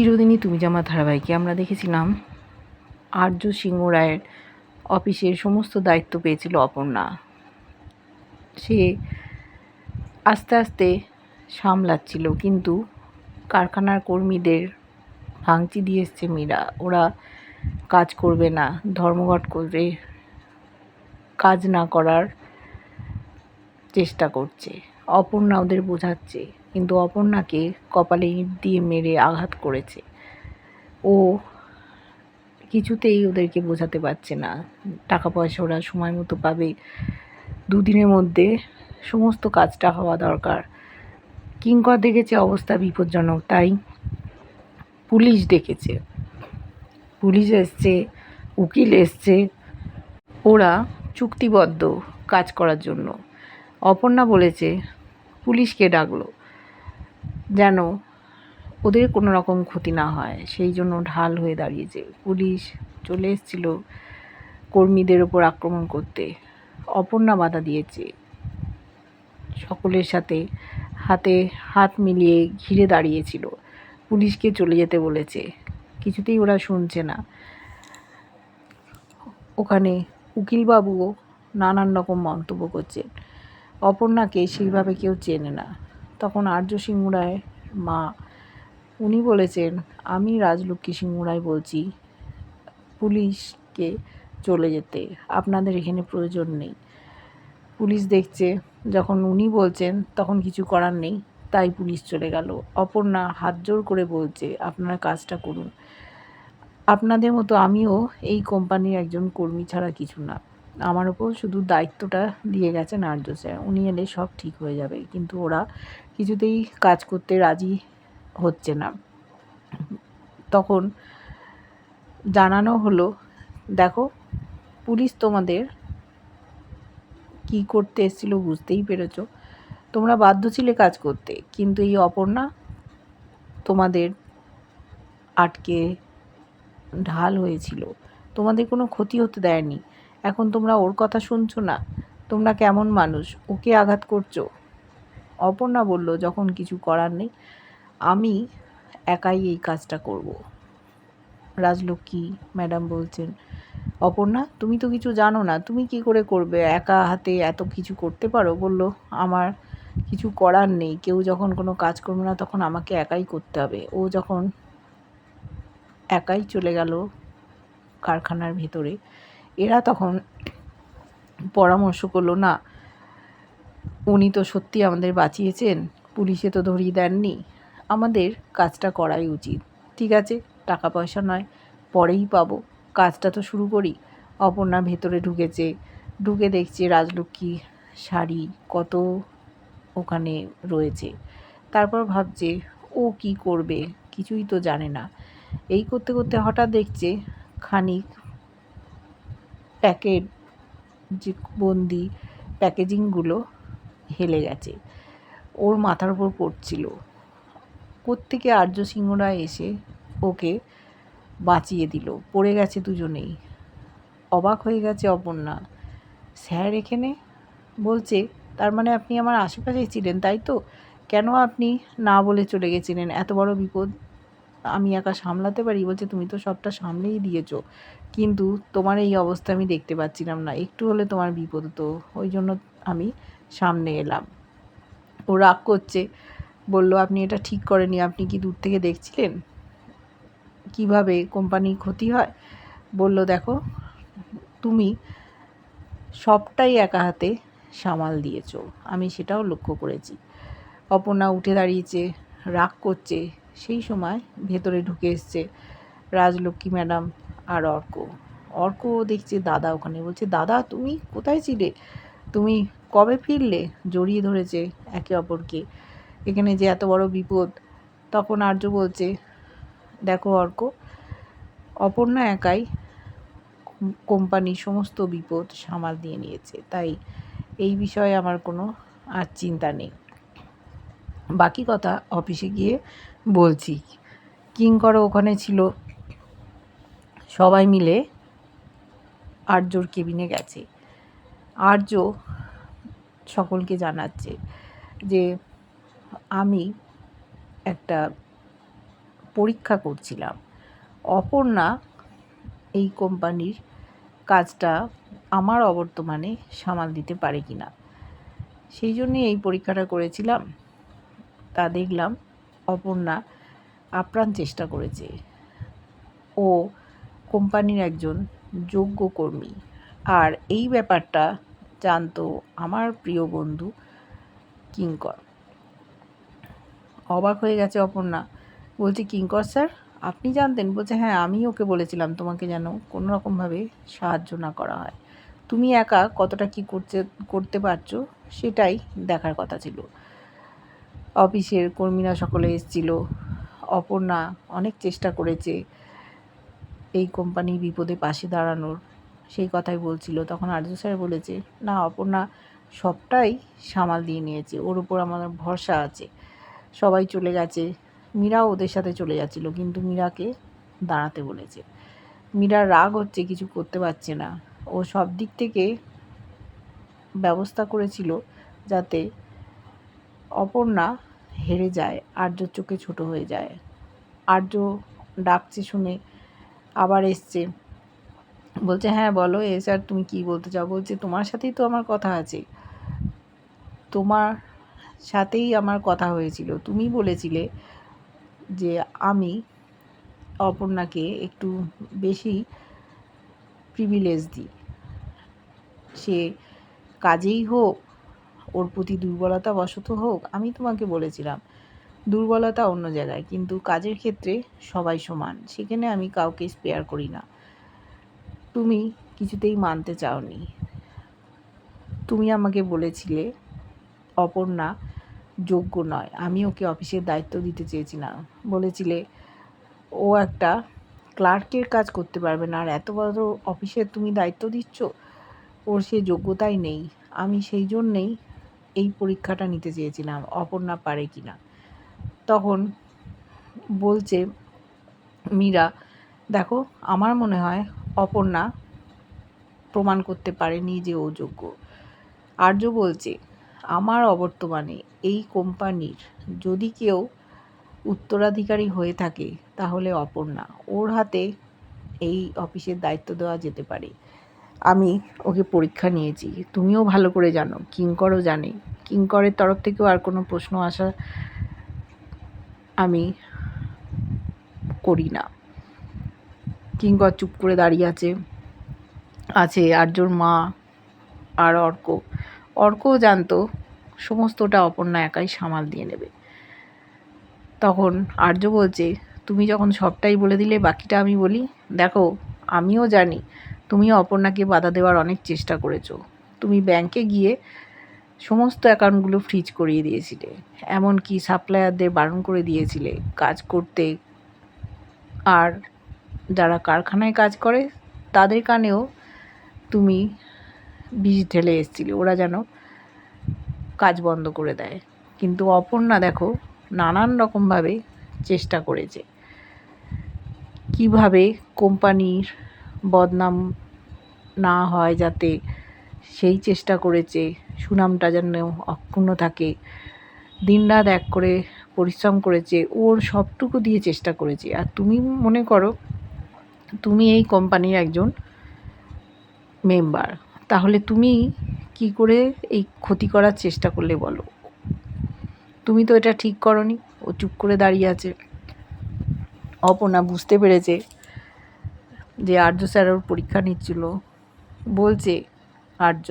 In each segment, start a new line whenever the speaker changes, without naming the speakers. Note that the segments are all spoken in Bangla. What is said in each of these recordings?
চিরদিনই তুমি জামা ধারাবাহিকে। আমরা দেখেছিলাম আর্য সিংহ রায়ের অফিসের সমস্ত দায়িত্ব পেয়েছিল অপর্ণা। সে আস্তে আস্তে সামলাচ্ছিল, কিন্তু কারখানার কর্মীদের ভাঙচি দিয়ে এসছে মীরা। ওরা কাজ করবে না, ধর্মঘট করবে, কাজ না করার চেষ্টা করছে। অপর্ণা ওদের বোঝাচ্ছে, কিন্তু অপর্ণাকে কপালে ইঁট দিয়ে মেরে আঘাত করেছে। ও কিছুতেই ওদেরকে বোঝাতে পারছে না। টাকা পয়সা ওরা সময় মতো পাবে। দুদিনের মধ্যে সমস্ত কাজটা হওয়া দরকার। কিঙ্কর দেখেছে অবস্থা বিপজ্জনক, তাই পুলিশ ডেকেছে। পুলিশ এসছে, উকিল এসছে। ওরা চুক্তিবদ্ধ কাজ করার জন্য। অপর্ণা বলেছে পুলিশকে ডাকলো, যেন ওদের কোনো রকম ক্ষতি না হয়। সেই জন্য ঢাল হয়ে দাঁড়িয়েছে। পুলিশ চলে এসেছিল কর্মীদের ওপর আক্রমণ করতে। অপর্ণা বাধা দিয়েছে। সকলের সাথে হাতে হাত মিলিয়ে ঘিরে দাঁড়িয়েছিল। পুলিশকে চলে যেতে বলেছে। কিছুতেই ওরা শুনছে না। ওখানে উকিলবাবুও নানান রকম মন্তব্য করছেন। অপর্ণাকে সেইভাবে কেউ চেনে না। তখন আর্য সিংহরায় মা, উনি বলেছেন, আমি রাজলক্ষ্মী সিংহ রায় বলছি, পুলিশকে চলে যেতে। আপনাদের এখানে প্রয়োজন নেই। পুলিশ দেখছে, যখন উনি বলছেন, তখন কিছু করার নেই। তাই পুলিশ চলে গেল। অপর্ণা হাত জোর করে বলছে, আপনারা কাজটা করুন। আপনাদের মতো আমিও এই কোম্পানির একজন কর্মী ছাড়া কিছু না। আমার ওপর শুধু দায়িত্বটা দিয়ে গেছেন আর্য স্যার। উনি এলে সব ঠিক হয়ে যাবে, কিন্তু ওরা কিছুতেই কাজ করতে রাজি হচ্ছে না। তখন জানানো হলো, দেখো, পুলিশ তোমাদের কি করতে এসেছিল বুঝতেই পেরেছ। তোমরা বাধ্য ছিলে কাজ করতে, কিন্তু এই অপর্ণা তোমাদের আটকে ঢাল হয়েছিল। তোমাদের কোনো ক্ষতি হতে দেয়নি। এখন তোমরা ওর কথা শুনছো না। তোমরা কেমন মানুষ? ওকে আঘাত করছ? অপর্ণা বলল, যখন কিছু করার নেই, আমি একাই এই কাজটা করব। রাজলক্ষ্মী ম্যাডাম বলছেন, অপর্ণা, তুমি তো কিছু জানো না, তুমি কি করে করবে? একা হাতে এত কিছু করতে পারো? বলল, আমার কিছু করার নেই, কেউ যখন কোনো কাজ করবে না, তখন আমাকে একাই করতে হবে। ও যখন একাই চলে গেল কারখানার ভেতরে তখন পরামর্শ করল, না, উনি তো সত্যি আমাদের বাঁচিয়েছেন, পুলিশে তো ধরিয়ে দেননি। আমাদের কাজটা করাই উচিত, ঠিক আছে? টাকা পয়সা নয়, পরেই পাবো। কাজটা তো শুরু করি। অপর্ণা ভেতরে ঢুকেছে, ঢুকে দেখছে রাজলক্ষ্মী শাড়ি কত ওখানে রয়েছে। তারপর ভাবছে, ও কি করবে? কিছুই তো জানে না। এই করতে করতে হঠাৎ দেখছে খানিক প্যাকেট যে বন্দি প্যাকেজিংগুলো হেলে গেছে। ওর মাথার উপর পড়ছিল। কোত্থেকে আর্য সিংহরা এসে ওকে বাঁচিয়ে দিল। পড়ে গেছে দুজনেই। অবাক হয়ে গেছে অপর্ণা। স্যার এখানে? বলছে, তার মানে আপনি আমার আশেপাশেই ছিলেন, তাই তো? কেন আপনি না বলে চলে গেছিলেন? এত বড় বিপদ? আমি একা সামলাতে পারি? বলছে, তুমি তো সবটা সামলেই দিয়েছ। কিন্তু তোমার এই অবস্থা আমি দেখতে পাচ্ছিলাম না। একটু হলে তোমার বিপদ তো ওই জন্য আমি সামনে এলাম। ও রাগ করছে। বলল, আপনি এটা ঠিক করেনি আপনি কি দূর থেকে দেখছিলেন? কীভাবে কোম্পানির ক্ষতি হয়? বলল, দেখো, তুমি সবটাই একা হাতে সামাল দিয়েছ। আমি সেটাও লক্ষ্য করেছি। অপর্ণা উঠে দাঁড়িয়েছে, রাগ করছে। সেই সময় ভেতরে ঢুকে এসছে রাজলক্ষ্মী ম্যাডাম আর অর্ক অর্ক দেখছে, দাদা ওখানে। বলছে, দাদা, তুমি কোথায় ছিলে? তুমি কবে ফিরলে? জড়িয়ে ধরেছে একে অপরকে। এখানে যে এত বড় বিপদ। তখন আর্য বলছে, দেখো অর্ক, অপর্ণা একাই কোম্পানির সমস্ত বিপদ সামাল দিয়ে নিয়েছে। তাই এই বিষয়ে আমার কোনো আর চিন্তা নেই। বাকি কথা অফিসে গিয়ে বলছি। কিঙ্কর ওখানে ছিল। সবাই মিলে আর্যর কেবিনে গেছে। আর্য সকলকে জানাচ্ছে যে, আমি একটা পরীক্ষা করছিলাম। অপর্ণা এই কোম্পানির কাজটা আমার অবর্তমানে সামাল দিতে পারে কি না সেই জন্যই এই পরীক্ষাটা করেছিলাম। তা দেখলাম অপর্ণা আপ্রাণ চেষ্টা করেছে। ও কোম্পানির একজন যোগ্য কর্মী। আর এই ব্যাপারটা জানতো আমার প্রিয় বন্ধু কিঙ্কর। অবাক হয়ে গেছে অপর্ণা। বলছি, কিঙ্কর স্যার, আপনি জানতেন? বলছে হ্যাঁ আমি ওকে বলেছিলাম তোমাকে যেন কোনো রকমভাবে সাহায্য না করা হয়। তুমি একা কতটা কি করতে করতে পারছ সেটাই দেখার কথা ছিল। অফিসের কর্মীরা সকলে এসেছিল। অপর্ণা অনেক চেষ্টা করেছে এই কোম্পানি বিপদে পাশে দাঁড়ানোর। সেই কথাই বলছিল। তখন আর্য স্যার বলেছে, না, অপর্ণা সবটাই সামাল দিয়ে নিয়েছে। ওর উপর আমার ভরসা আছে। সবাই চলে গেছে। মীরাও ওদের সাথে চলে যাচ্ছিল, কিন্তু মীরাকে দাঁড়াতে বলেছে। মীরার রাগ হচ্ছে, কিছু করতে পারছে না। ও সব দিক থেকে ব্যবস্থা করেছিল যাতে অপর্ণা হেরে যায়, আর্য চোখে ছোট হয়ে যায়। আর্য ডাকছে শুনে আবার এসছে। বলছে হ্যাঁ বলো, এ স্যার, তুমি কি বলতে চাও? বলছে, তোমার সাথেই তো আমার কথা আছে। তোমার সাথেই আমার কথা হয়েছিল। তুমি বলেছিলে যে আমি অপর্ণাকে একটু বেশি প্রিভিলেজ দিই। সে কাজেই হোক ওর প্রতি দুর্বলতা বশত হোক, আমি তোমাকে বলেছিলাম, দুর্বলতা অন্য জায়গায়, কিন্তু কাজের ক্ষেত্রে সবাই সমান, সেখানে আমি কাউকে স্পেয়ার করি না। তুমি কিছুতেই মানতে চাওনি। তুমি আমাকে বলেছিলে, অপর্ণা যোগ্য নয়, আমি ওকে অফিসের দায়িত্ব দিতে চেয়েছিলাম। বলেছিলে, ও একটা ক্লার্কের কাজ করতে পারবে না, আর এত বড় অফিসের তুমি দায়িত্ব দিচ্ছ, ওর সে যোগ্যতাই নেই, আমি সেই জন্যেই এই পরীক্ষাটা নিতে চেয়েছিলাম, অপর্ণা পারে কি না? তখন বলছে, মীরা, দেখো, আমার মনে হয় অপর্ণা প্রমাণ করতে পারেনি যে ও যোগ্য। আর্য বলছে, আমার অবর্তমানে এই কোম্পানির যদি কেউ উত্তরাধিকারী হয়ে থাকে, তাহলে অপর্ণা, ওর হাতে এই অফিসের দায়িত্ব দেওয়া যেতে পারে। আমি ওকে পরীক্ষা নিয়েছি। তুমিও ভালো করে জানো, কিঙ্করও জানে। কিঙ্করের তরফ থেকেও আর কোনো প্রশ্ন আসা আমি করি না। কিঙ্কর চুপ করে দাঁড়িয়ে আছে। আছে আর্যর মা আর অর্ক। অর্কও জানতো সমস্তটা অপর্ণা একাই সামাল দিয়ে নেবে। তখন আর্য বলছে, তুমি যখন সবটাই বলে দিলে, বাকিটা আমি বলি? দেখো, আমিও জানি। তুমিও অপর্ণাকে বাধা দেওয়ার অনেক চেষ্টা করেছ। তুমি ব্যাংকে গিয়ে সমস্ত অ্যাকাউন্টগুলো ফ্রিজ করিয়ে দিয়েছিলে। এমনকি সাপ্লায়ারদের বারণ করে দিয়েছিলে কাজ করতে। আর যারা কারখানায় কাজ করে, তাদের কানেও তুমি বিষ ঢেলে এসেছিলে। ওরা যেন কাজ বন্ধ করে দেয়। কিন্তু অপর্ণা দেখো, নানান রকমভাবে চেষ্টা করেছে। কীভাবে কোম্পানির বদনাম না হয় যাতে সেই চেষ্টা করেছে, সুনামটা যেন অক্ষুণ্ণ থাকে। দিনরাত এক করে পরিশ্রম করেছে, ওর সবটুকু দিয়ে চেষ্টা করেছে। আর তুমি মনে করো, তুমি এই কোম্পানির একজন মেম্বার, তাহলে তুমি কি করে এই ক্ষতি করার চেষ্টা করলে বলো? তুমি তো এটা ঠিক করনি, ও চুপ করে দাঁড়িয়ে আছে। অপনা বুঝতে পেরেছে যে আর্য স্যার ওর পরীক্ষা নিচ্ছিল। বলছে, আর্য,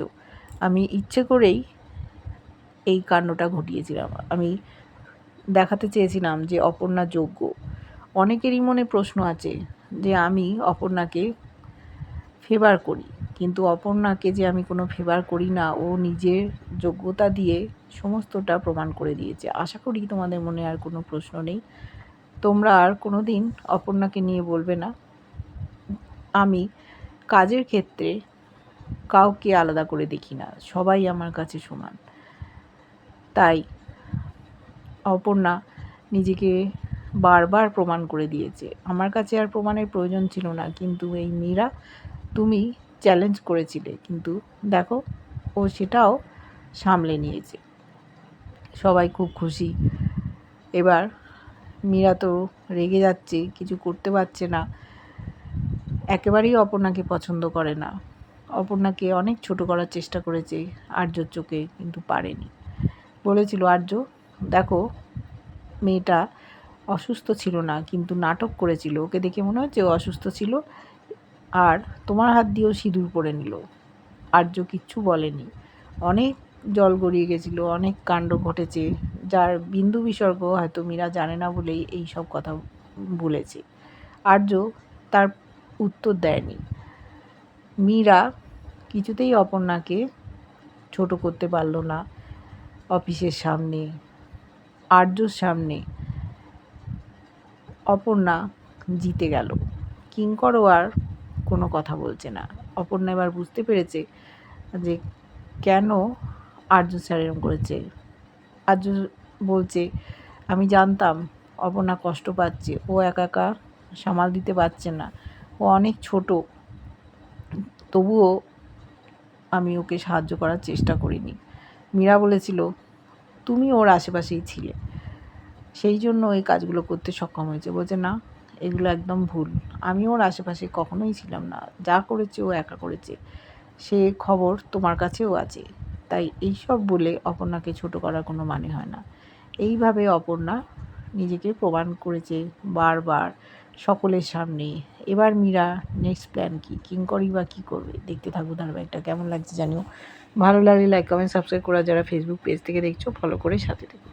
আমি ইচ্ছে করেই এই কাণ্ডটা ঘটিয়েছিলাম। আমি দেখাতে চেয়েছিলাম যে অপর্ণা যোগ্য। অনেকেরই মনে প্রশ্ন আছে যে আমি অপর্ণাকে ফেভার করি, কিন্তু অপর্ণাকে যে আমি কোনো ফেভার করি না, ও নিজের যোগ্যতা দিয়ে সমস্তটা প্রমাণ করে দিয়েছে। আশা করি তোমাদের মনে আর কোনো প্রশ্ন নেই। তোমরা আর কোনো দিন অপর্ণাকে নিয়ে বলবে না। আমি কাজের ক্ষেত্রে কাউকে আলাদা করে দেখি না। সবাই আমার কাছে সমান। তাই অপর্ণা নিজেকে বারবার প্রমাণ করে দিয়েছে। আমার কাছে আর প্রমাণের প্রয়োজন ছিল না, কিন্তু এই মীরা তুমি চ্যালেঞ্জ করেছিলে। কিন্তু দেখো, ও সেটাও সামলে নিয়েছে। সবাই খুব খুশি। এবার মীরা তো রেগে যাচ্ছে, কিছু করতে পারছে না। একেবারেই অপর্ণাকে পছন্দ করে না। অপর্ণাকে অনেক ছোট করার চেষ্টা করেছে, আর্যর চোখে কিন্তু পারেনি। বলেছিল, আর্য, দেখো, মেয়েটা অসুস্থ ছিল না, কিন্তু নাটক করেছিল। ওকে দেখে মনে হচ্ছে ও অসুস্থ ছিল আর তোমার হাত দিয়েও সিঁদুর পরে নিল। আর্য কিচ্ছু বলেনি। অনেক জল গড়িয়ে গেছিল, অনেক কাণ্ড ঘটেছে, যার বিন্দু বিসর্গ হয়তো মীরা জানে না বলেই এই সব কথা বলেছে। আর্য তার উত্তর দেয়নি। মীরা কিছুতেই অপর্ণাকে ছোট করতে পারল না। অফিসের সামনে, আর্যর সামনে অপর্ণা জিতে গেল। কিঙ্করও আর কোনো কথা বলছে না। অপর্ণা এবার বুঝতে পেরেছে যে কেন আর্য স্যার এরম করেছে। আর্য বলছে, আমি জানতাম অপর্ণা কষ্ট পাচ্ছে। ও একা একা সামাল দিতে পারছে না। ও অনেক ছোট। তবুও আমি ওকে সাহায্য করার চেষ্টা করিনি। মীরা বলেছিল, তুমি ওর আশেপাশেই ছিলে। সেই জন্য এই কাজগুলো করতে সক্ষম হয়েছে। বলছে, না, এগুলো একদম ভুল। আমি ওর আশেপাশে কখনোই ছিলাম না। যা করেছে ও একা করেছে। সে খবর তোমার কাছেও আছে। তাই এইসব বলে অপর্ণাকে ছোট করার কোনো মানে হয় না। এইভাবে অপর্ণা নিজেকে প্রমাণ করেছে বারবার সকলের সামনে এবার মীরা নেক্সট প্ল্যান কী? কিঙ্করই বা কী করবে? দেখতে থাকব ধারাবাহিকটা, কেমন লাগছে জানিও। ভালো লাগলে লাইক কমেন্ট সাবস্ক্রাইব করা যারা ফেসবুক পেজ থেকে দেখছ ফলো করে সাথে থেকো।